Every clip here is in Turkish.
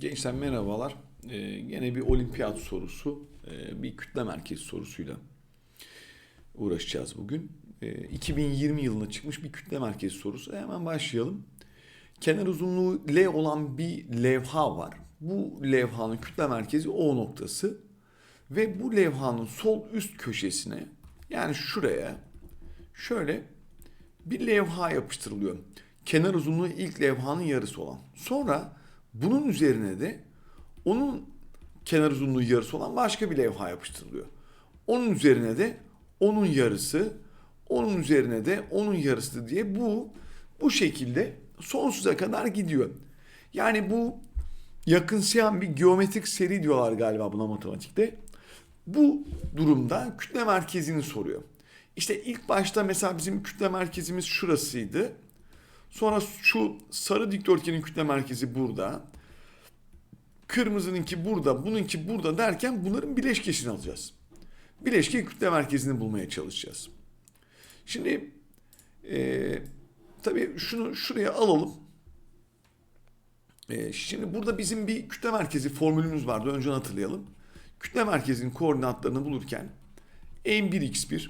Gençler merhabalar. Ee, gene bir olimpiyat sorusu, ee, bir kütle merkezi sorusuyla uğraşacağız bugün. Ee, 2020 yılında çıkmış bir kütle merkezi sorusu. Hemen başlayalım. Kenar uzunluğu L olan bir levha var. Bu levhanın kütle merkezi O noktası ve bu levhanın sol üst köşesine yani şuraya şöyle bir levha yapıştırılıyor. Kenar uzunluğu ilk levhanın yarısı olan. Sonra bunun üzerine de onun kenar uzunluğu yarısı olan başka bir levha yapıştırılıyor. Onun üzerine de onun yarısı, onun üzerine de onun yarısı diye bu bu şekilde sonsuza kadar gidiyor. Yani bu yakınsayan bir geometrik seri diyorlar galiba buna matematikte. Bu durumda kütle merkezini soruyor. İşte ilk başta mesela bizim kütle merkezimiz şurasıydı. Sonra şu sarı dikdörtgenin kütle merkezi burada. Kırmızınınki burada, bununki burada derken bunların bileşkesini alacağız. Bileşke kütle merkezini bulmaya çalışacağız. Şimdi eee tabii şunu şuraya alalım. Eee, şimdi burada bizim bir kütle merkezi formülümüz vardı. Önce onu hatırlayalım. Kütle merkezinin koordinatlarını bulurken m1x1,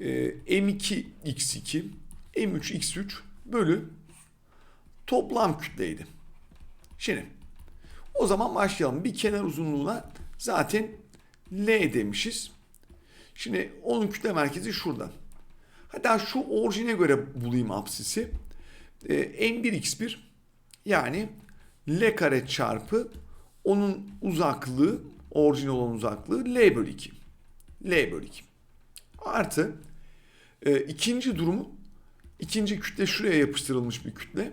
eee, m2x2, m3x3 bölü toplam kütleydi. Şimdi o zaman başlayalım. Bir kenar uzunluğuna zaten L demişiz. Şimdi onun kütle merkezi şurada. Hatta şu orijine göre bulayım apsisi. Ee, n1x1 yani L kare çarpı onun uzaklığı, orijin olan uzaklığı L bölü 2. L bölü 2. Artı e, ikinci durumu ikinci kütle şuraya yapıştırılmış bir kütle.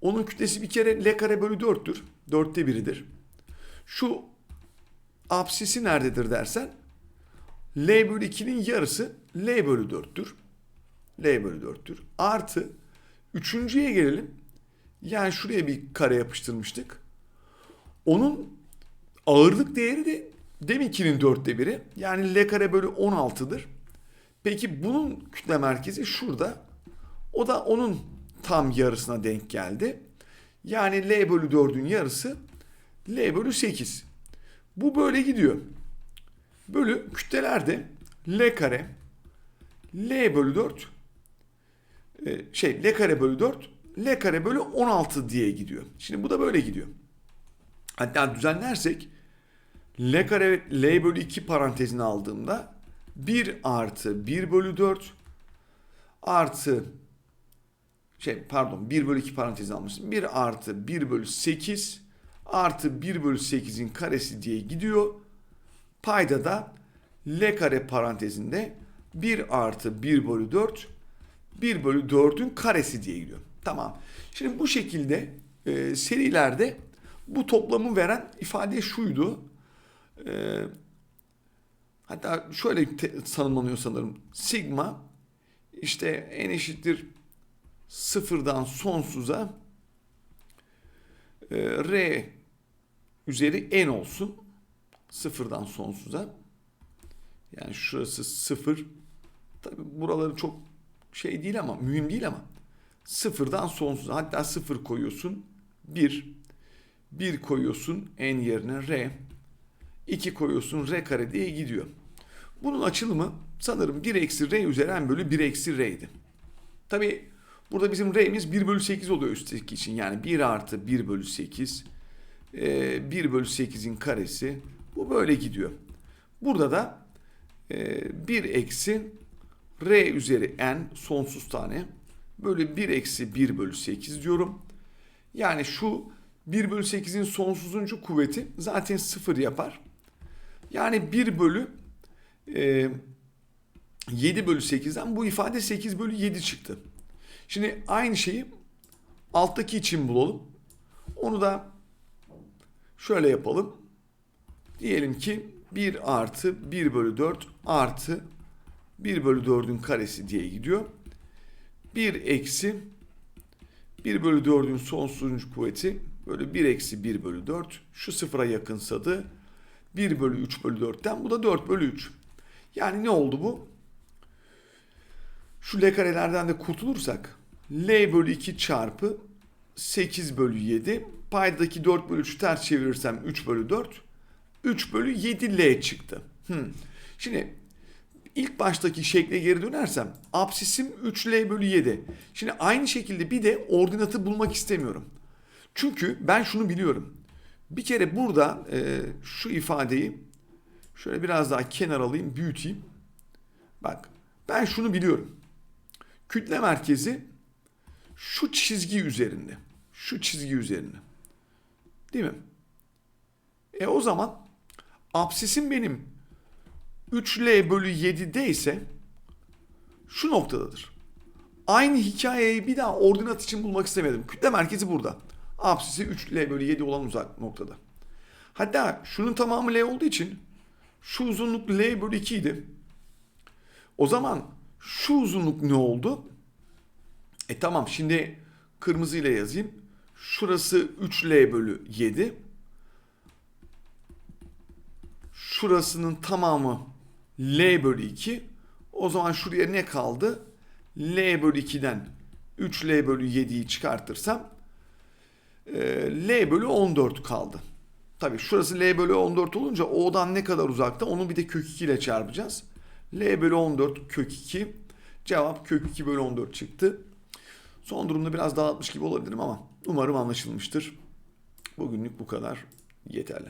Onun kütlesi bir kere L kare bölü 4'tür. Dörtte biridir. Şu apsisi nerededir dersen L bölü 2'nin yarısı L bölü 4'tür. L bölü 4'tür. Artı üçüncüye gelelim. Yani şuraya bir kare yapıştırmıştık. Onun ağırlık değeri de deminkinin dörtte biri. Yani L kare bölü 16'dır. Peki bunun kütle merkezi şurada. O da onun tam yarısına denk geldi. Yani L bölü 4'ün yarısı L bölü 8. Bu böyle gidiyor. Bölü kütlelerde L kare L bölü 4 e, şey L kare bölü 4 L kare bölü 16 diye gidiyor. Şimdi bu da böyle gidiyor. Hatta düzenlersek L kare L bölü 2 parantezini aldığımda 1 artı 1 bölü 4 artı şey pardon 1 bölü 2 parantezini almıştım. 1 artı 1 bölü 8 artı 1 bölü 8'in karesi diye gidiyor. Payda da L kare parantezinde 1 artı 1 bölü 4 1 bölü 4'ün karesi diye gidiyor. Tamam. Şimdi bu şekilde e, serilerde bu toplamı veren ifade şuydu. E, hatta şöyle tanımlanıyor sanırım. Sigma işte n eşittir sıfırdan sonsuza e, r üzeri n olsun. Sıfırdan sonsuza. Yani şurası sıfır. Tabi buraları çok şey değil ama mühim değil ama sıfırdan sonsuza hatta sıfır koyuyorsun bir bir koyuyorsun n yerine r 2 koyuyorsun r kare diye gidiyor. Bunun açılımı sanırım 1 eksi r üzeri n bölü 1 eksi r'ydi. Tabi burada bizim r'miz 1 bölü 8 oluyor üstteki için. Yani 1 artı 1 bölü 8 e, 1 bölü 8'in karesi bu böyle gidiyor. Burada da e, 1 eksi r üzeri n sonsuz tane bölü 1 eksi 1 bölü 8 diyorum. Yani şu 1 bölü 8'in sonsuzuncu kuvveti zaten 0 yapar. Yani 1 bölü e, 7 bölü 8'den bu ifade 8 bölü 7 çıktı. Şimdi aynı şeyi alttaki için bulalım. Onu da şöyle yapalım. Diyelim ki 1 artı 1 bölü 4 artı 1 bölü 4'ün karesi diye gidiyor. 1 eksi 1 bölü 4'ün sonsuzuncu kuvveti böyle 1 eksi 1 bölü 4. Şu sıfıra yakınsadı 1 bölü 3 bölü 4'ten bu da 4 bölü 3. Yani ne oldu bu? Şu L karelerden de kurtulursak L bölü 2 çarpı 8 bölü 7. Paydadaki 4 bölü 3'ü ters çevirirsem 3 bölü 4. 3 bölü 7L çıktı. Hmm. Şimdi ilk baştaki şekle geri dönersem absisim 3L bölü 7. Şimdi aynı şekilde bir de ordinatı bulmak istemiyorum. Çünkü ben şunu biliyorum. Bir kere burada e, şu ifadeyi şöyle biraz daha kenar alayım, büyüteyim. Bak ben şunu biliyorum. Kütle merkezi şu çizgi üzerinde. Şu çizgi üzerinde. Değil mi? E o zaman absisim benim 3L bölü 7'de ise şu noktadadır. Aynı hikayeyi bir daha ordinat için bulmak istemedim. Kütle merkezi burada. Absisi 3L bölü 7 olan uzak noktada. Hatta şunun tamamı L olduğu için şu uzunluk L bölü 2 idi. O zaman şu uzunluk ne oldu? E tamam şimdi kırmızı ile yazayım. Şurası 3L bölü 7. Şurasının tamamı L bölü 2. O zaman şuraya ne kaldı? L bölü 2'den 3L bölü 7'yi çıkartırsam e, L bölü 14 kaldı. Tabii şurası L bölü 14 olunca O'dan ne kadar uzakta onu bir de kök 2 ile çarpacağız. L bölü 14 kök 2. Cevap kök 2 bölü 14 çıktı. Son durumda biraz dağıtmış gibi olabilirim ama umarım anlaşılmıştır. Bugünlük bu kadar yeterli.